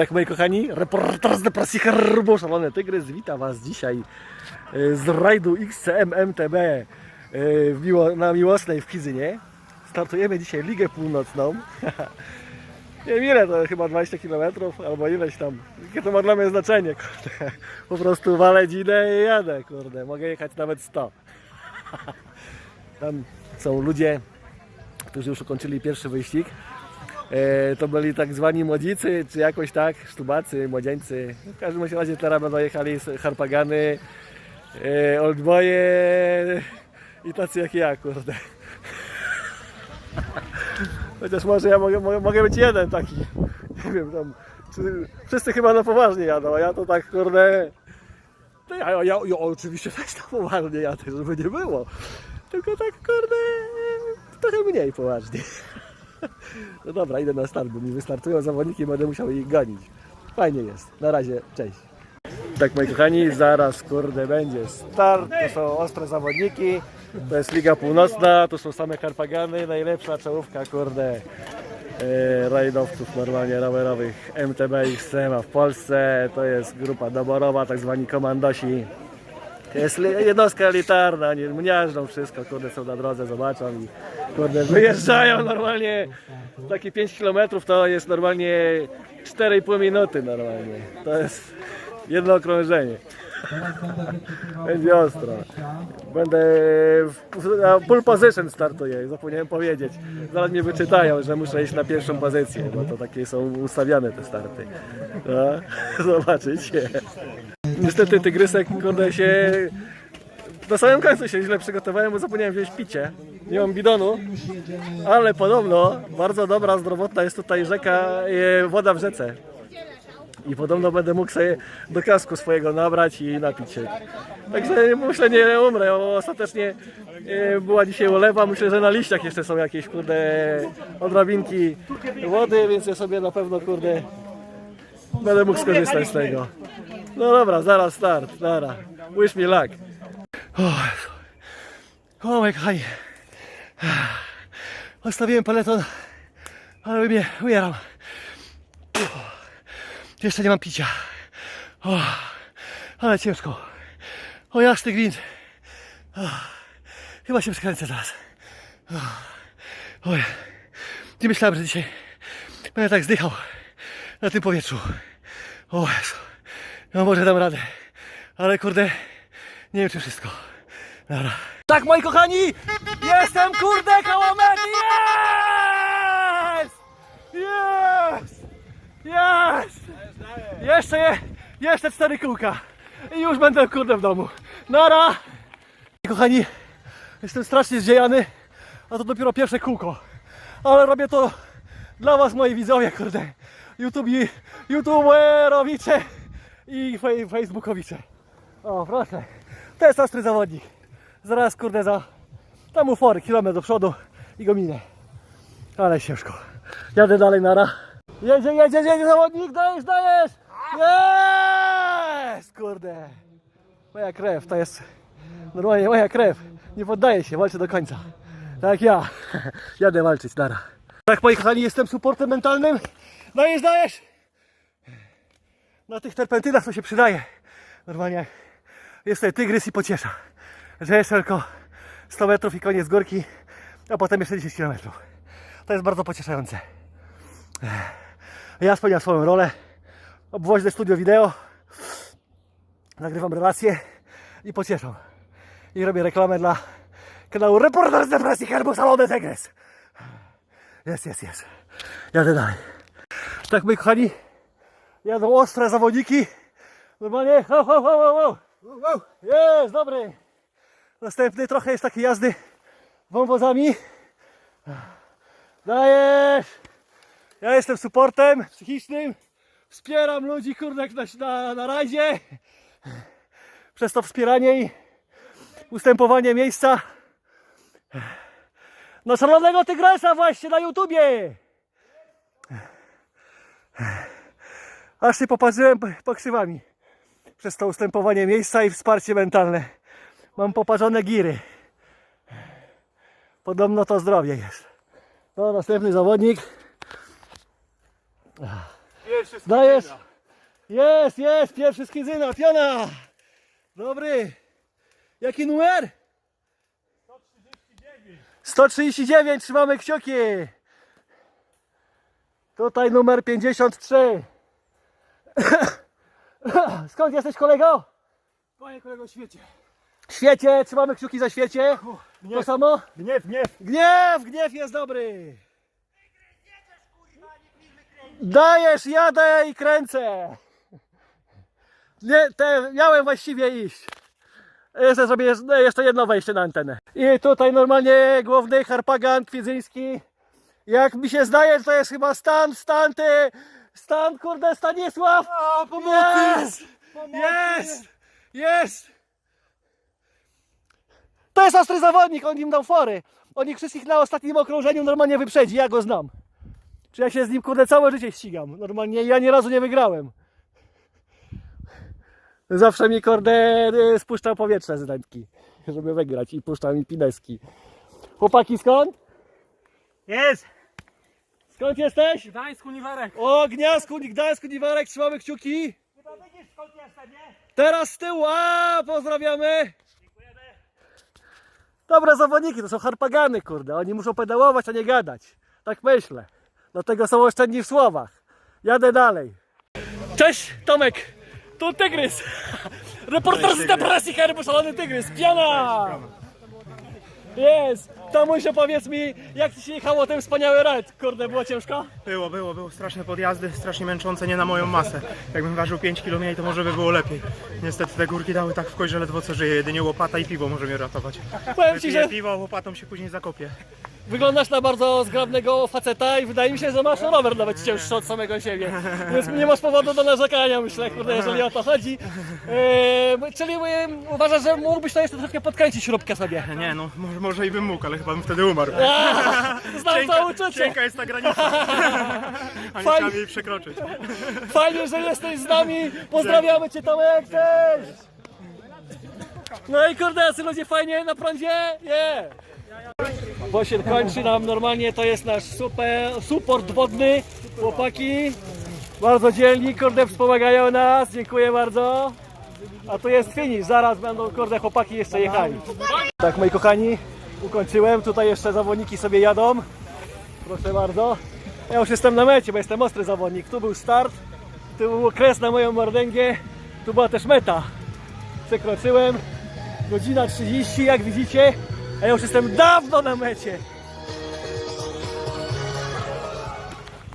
Tak, moi kochani, reporter z depresji Herbo, Szalony Tygrys, wita Was dzisiaj e, z rajdu XCM MTB e, Miło, na Miłosnej w Kizynie. Startujemy dzisiaj Ligę Północną. Nie wiem ile, to chyba 20 km albo ileś tam. Jakie to ma dla mnie znaczenie, kurde. Po prostu walę dzinę i jadę, kurde. Mogę jechać nawet 100. Tam są ludzie, którzy już ukończyli pierwszy wyścig. E, to byli tak zwani młodzicy, czy jakoś tak, sztubacy, młodzieńcy. W każdym razie teraz będą jechali z Harpagany, e, Oldboye i tacy jak ja, kurde. Chociaż może ja mogę, mogę, być jeden taki. Nie wiem, tam czy, wszyscy chyba na poważnie jadą, a ja to tak, kurde... No ja, ja, ja oczywiście też na poważnie jadę, żeby nie było. Tylko tak, kurde, trochę mniej poważnie. No dobra, idę na start, bo mi wystartują zawodniki, będę musiał ich gonić. Fajnie jest. Na razie, cześć. Tak, moi kochani, zaraz, kurde, będzie start. To są ostre zawodniki. To jest Liga Północna, to są same Karpagany, najlepsza czołówka, kurde, e, rajdowców normalnie rowerowych MTB i XCM w Polsce. To jest grupa doborowa, tak zwani komandosi. To jest jednostka elitarna, oni mniażdżą wszystko, kurde, są na drodze, zobaczą i kurde, wyjeżdżają normalnie. Takie 5 km to jest normalnie 4,5 minuty normalnie. To jest jedno okrążenie. Będzie ostro. Będę w na position startuję, zapomniałem powiedzieć. Zaraz mnie wyczytają, że muszę iść na pierwszą pozycję, bo to takie są ustawiane te starty. No, zobaczycie. Niestety tygrysek kurde się na samym końcu się źle przygotowałem, bo zapomniałem wziąć picie. Nie mam bidonu, ale podobno bardzo dobra, zdrowotna jest tutaj rzeka, e, woda w rzece. I podobno będę mógł sobie do kasku swojego nabrać i napić się. Także myślę, nie umrę. bo Ostatecznie e, była dzisiaj ulewa. Myślę, że na liściach jeszcze są jakieś kurde odrobinki wody, więc ja sobie na pewno kurde będę mógł skorzystać z tego. No dobra, zaraz start. Dobra. Wish me luck. O, o mój kochani. Odstawiłem peleton, ale mnie umieram. Jeszcze nie mam picia. O, ale ciężko. O jasny gwint. O, chyba się przekręcę teraz. O, oj, nie myślałem, że dzisiaj będę tak zdychał na tym powietrzu. O Jezu. No może dam radę. Ale kurde, nie wiem czy wszystko. Dobra. Tak moi kochani! Jestem kurde koło mety! Jest! Jest! Jest! Jeszcze je, jeszcze cztery kółka. I już będę kurde w domu. Nara! Kochani, jestem strasznie zdziejany, a to dopiero pierwsze kółko. Ale robię to dla was moi widzowie, kurde. YouTube, YouTuberowicze i fej- Facebookowicze. O, proszę. To jest ostry zawodnik. Zaraz, kurde, za tam ufory, kilometr do przodu i go minę. Ale ciężko. Jadę dalej, nara. Jedzie, jedzie, jedzie zawodnik, dajesz, dajesz! Jest! Kurde. Moja krew, to jest normalnie moja krew. Nie poddaję się, walczę do końca. Tak ja. Jadę walczyć, nara. Tak, moi kochani, jestem supportem mentalnym. Dajesz, dajesz! Na tych terpentynach to się przydaje. Normalnie jest tutaj tygrys i pociesza. Że jeszcze tylko 100 metrów i koniec górki, a potem jeszcze 10 km. To jest bardzo pocieszające. Ja spełniam swoją rolę. Obwoźne studio wideo. Nagrywam relacje i pocieszam. I robię reklamę dla kanału Reporter z Depresji Herbu Salony Tegres. Jest, jest, jest. Jadę dalej. Tak, moi kochani, jadą ostre zawodniki. Normalnie, ho, ho, ho, ho, ho. Jest, dobry. Następny trochę jest takiej jazdy wąwozami. Dajesz. Ja jestem supportem psychicznym. Wspieram ludzi, kurde, na, na, na rajdzie. Przez to wspieranie i ustępowanie miejsca na szalonego tygresa właśnie na YouTubie. Aż się poparzyłem pokrzywami przez to ustępowanie miejsca i wsparcie mentalne. Mam poparzone giry. Podobno to zdrowie jest. No, następny zawodnik. Pierwszy Dajesz. Kwizyna. Jest, jest, pierwszy z Kizyna, piona. Dobry. Jaki numer? 139, trzymamy kciuki. Tutaj numer 53. Skąd jesteś kolego? Panie kolego, świecie. Świecie, trzymamy kciuki za świecie. To samo? Gniew, gniew. Gniew, gniew jest dobry. Dajesz, jadę i kręcę. Nie, te, miałem właściwie iść. Jeszcze zrobię jeszcze- no, jeszcze jedno wejście na antenę. I tutaj normalnie główny harpagan kwiedzyński. Jak mi się zdaje, to jest chyba stan, stan, ty, stan, kurde, Stanisław. A, Jest! Jest! Jest! To jest ostry zawodnik, on im dał fory. On ich wszystkich na ostatnim okrążeniu normalnie wyprzedzi, ja go znam. Czy ja się z nim kurde całe życie ścigam. Normalnie ja nie razu nie wygrałem. Zawsze mi kurde y, spuszczał powietrze z ręki, żeby wygrać i puszczał mi pineski. Chłopaki skąd? Jest! Skąd jesteś? Gdańsk, Uniwarek. O, Gniazku, Gdańsku, Niwarek, trzymamy kciuki. Chyba widzisz skąd jestem, nie? Teraz z tyłu, a pozdrawiamy. Dobre zawodniki, to są harpagany, kurde. Oni muszą pedałować, a nie gadać. Tak myślę. Dlatego są oszczędni w słowach. Jadę dalej. Cześć, Tomek. Tu Tygrys. Reporter z depresji, herbu szalony Tygrys. Piana. Jest. Tomuś, opowiedz mi, jak ci się jechało ten wspaniały rajd. Kurde, było ciężko? Było, było, było straszne podjazdy, strasznie męczące, nie na moją masę. Jakbym ważył 5 kg mniej, to może by było lepiej. Niestety te górki dały tak w kość, że ledwo co żyje. Jedynie łopata i piwo może mnie ratować. Powiem ci, Wypiję że piwo, łopatą się później zakopię. Wyglądasz na bardzo zgrabnego faceta i wydaje mi się, że masz rower nawet cięższy od samego siebie. Więc nie masz powodu do narzekania, myślę, kurde, jeżeli o to chodzi. Czyli uważasz, że mógłbyś to jeszcze troszkę podkręcić śrubkę sobie. Nie no, może, może i bym mógł, ale chyba bym wtedy umarł. A, znam to uczucie. cienka jest ta granica. A nie Fajnie. trzeba jej przekroczyć. Fajnie, że jesteś z nami. Pozdrawiamy Cię Tomek, cześć! No i kurde, jacy ludzie fajnie na prądzie? Nie! Bo się kończy nam normalnie, to jest nasz super, support wodny. Chłopaki, bardzo dzielni, kurde, wspomagają nas. Dziękuję bardzo. A tu jest finish, zaraz będą, kurde, chłopaki jeszcze jechali. Tak, moi kochani, ukończyłem. Tutaj jeszcze zawodniki sobie jadą. Proszę bardzo. Ja już jestem na mecie, bo jestem ostry zawodnik. Tu był start, tu był kres na moją mordęgę, tu była też meta. Przekroczyłem. Godzina 30, jak widzicie, a ja już jestem dawno na mecie.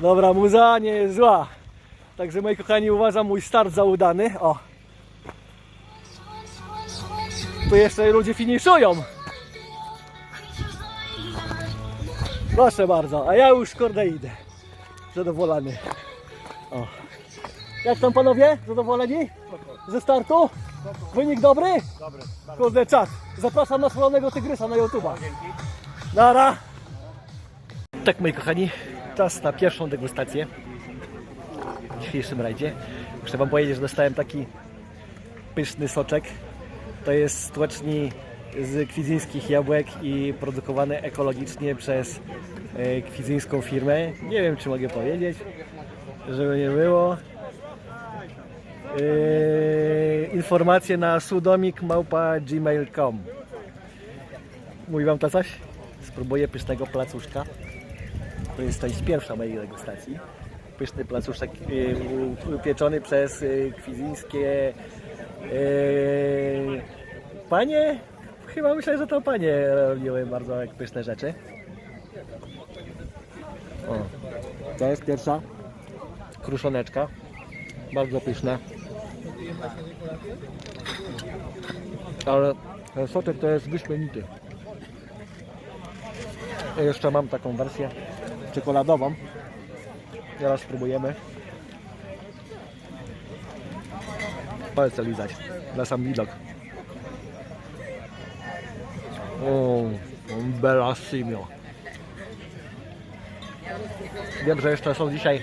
Dobra, muza nie jest zła. Także moi kochani, uważam mój start za udany. O. Tu jeszcze ludzie finiszują. Proszę bardzo, a ja już kurde idę. Zadowolony. O. Jak tam panowie? Zadowoleni? Ze startu? Wynik dobry? Dobry. Kurde czas. Zapraszam na szalonego tygrysa na YouTube'a. Nara. Tak moi kochani, czas na pierwszą degustację w dzisiejszym rajdzie. Muszę wam powiedzieć, że dostałem taki pyszny soczek. To jest z tłeczni z kwizyńskich jabłek i produkowany ekologicznie przez e, kwizyńską firmę. Nie wiem, czy mogę powiedzieć, żeby nie było. E, informacje na sudomik.gmail.com Mówi wam to coś? Spróbuję pysznego placuszka. To jest część pierwsza mojej degustacji. Pyszny placuszek y, upieczony przez y, kwizyńskie y, panie. Chyba myślę, że to panie robiły bardzo pyszne rzeczy. O, to jest pierwsza kruszoneczka. Bardzo pyszna. Ale ten soczek to jest wyśmienity. Ja jeszcze mam taką wersję czekoladową. Zaraz spróbujemy. Palce lizać na sam widok. O, bellissimo. Wiem, że jeszcze są dzisiaj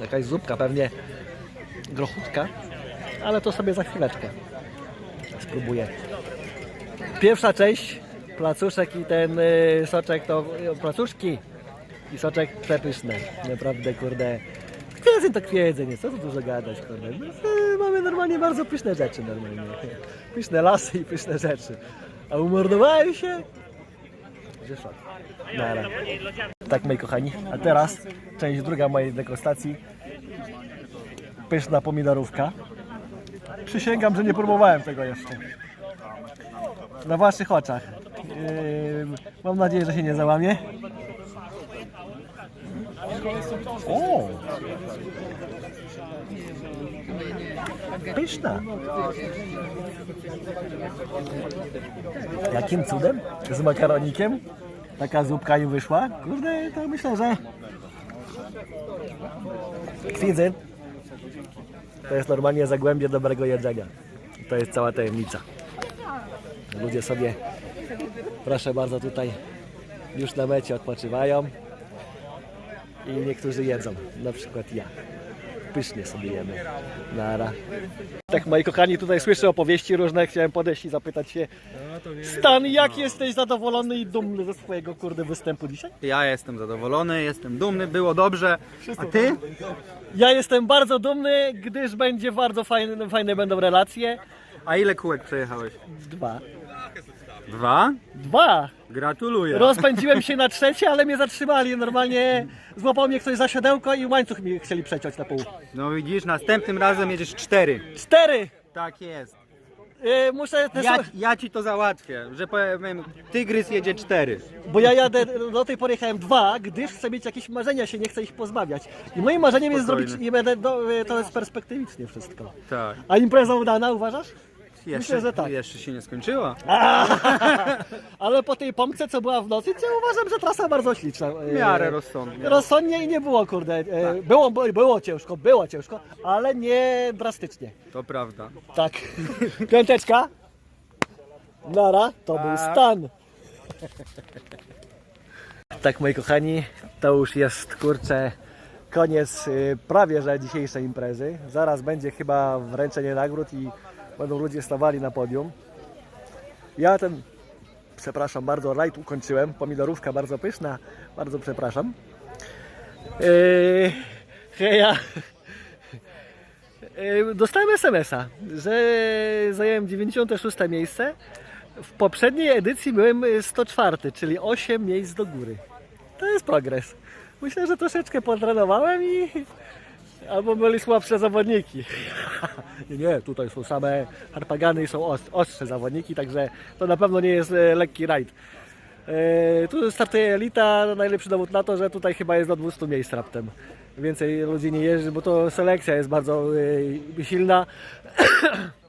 jakaś zupka, pewnie grochutka, ale to sobie za chwileczkę spróbuję. Pierwsza część, placuszek i ten y, soczek to y, placuszki i soczek przepyszne. Naprawdę, kurde, kwiedzeń to kwiedzeń, co tu dużo gadać, kurde. My, e, mamy normalnie bardzo pyszne rzeczy normalnie. Pyszne lasy i pyszne rzeczy. A umordowałem się? Że szok. Nara. Tak, moi kochani. A teraz część druga mojej degustacji. Pyszna pomidorówka. Przysięgam, że nie próbowałem tego jeszcze. Na waszych oczach. Yy, mam nadzieję, że się nie załamie. O! Pyszna. Jakim cudem? Z makaronikiem? Taka zupka im wyszła? Kurde, to myślę, że... Kwidzyn to jest normalnie zagłębie dobrego jedzenia. To jest cała tajemnica. Ludzie sobie, proszę bardzo, tutaj już na mecie odpoczywają i niektórzy jedzą, na przykład ja. Pysznie sobie jemy. Nara. Tak, moi kochani, tutaj słyszę opowieści różne. Chciałem podejść i zapytać się, Stan, jak jesteś zadowolony i dumny ze swojego kurde występu dzisiaj? Ja jestem zadowolony, jestem dumny, było dobrze. A ty? Ja jestem bardzo dumny, gdyż będzie bardzo fajne, fajne będą relacje. A ile kółek przejechałeś? Dwa. Dwa? Dwa! Gratuluję. Rozpędziłem się na trzecie, ale mnie zatrzymali. Normalnie złapał mnie ktoś za siodełko i łańcuch mi chcieli przeciąć na pół. No widzisz, następnym razem jedziesz cztery. Cztery! Tak jest. Yy, muszę też... Ja, ja ci to załatwię, że powiem, tygrys jedzie cztery. Bo ja jadę, do tej pory jechałem dwa, gdyż chcę mieć jakieś marzenia, się nie chcę ich pozbawiać. I moim marzeniem jest Spokojnie. zrobić, nie będę, do, to jest perspektywicznie wszystko. Tak. A impreza udana, uważasz? Jeszcze, że tak. jeszcze się nie skończyła. Ale po tej pompce, co była w nocy, to uważam, że trasa bardzo śliczna. W miarę rozsądnie. Rozsądnie i nie było, kurde. e, Było, było ciężko, było ciężko, ale nie drastycznie. To prawda. Tak. Piąteczka. Nara, to był Tak. stan. Tak, moi kochani, to już jest, kurczę, koniec y, prawie że dzisiejszej imprezy. Zaraz będzie chyba wręczenie nagród i będą ludzie stawali na podium. Ja ten, przepraszam bardzo, rajd ukończyłem. Pomidorówka bardzo pyszna, bardzo przepraszam. Yy, heja. Yy, Dostałem SMS-a, że zająłem 96 miejsce. W poprzedniej edycji byłem y, 104, czyli 8 miejsc do góry. To jest progres. Myślę, że troszeczkę potrenowałem i albo byli słabsze zawodniki. nie, tutaj są same harpagany i są os- ostrze zawodniki, także to na pewno nie jest e, lekki rajd. E, tu startuje elita, najlepszy dowód na to, że tutaj chyba jest do 200 miejsc raptem. Więcej ludzi nie jeździ, bo to selekcja jest bardzo e, silna.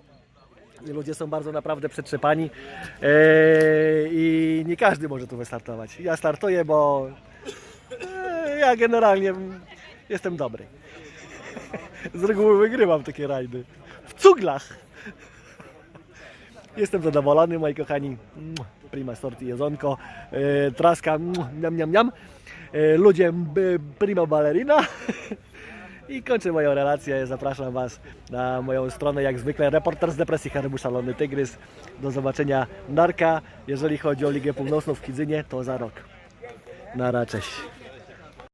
Ludzie są bardzo naprawdę przetrzepani i nie każdy może tu wystartować. Ja startuję, bo ja generalnie jestem dobry. Z reguły wygrywam takie rajdy. W cuglach. Jestem zadowolony, moi kochani. Prima sorti jedzonko. E, traska, miam, miam, miam. E, ludzie, prima ballerina. I kończę moją relację. Zapraszam Was na moją stronę, jak zwykle. Reporter z depresji Herbu Szalony Tygrys. Do zobaczenia. Narka. Jeżeli chodzi o Ligę Północną w Kidzynie, to za rok. Nara, cześć.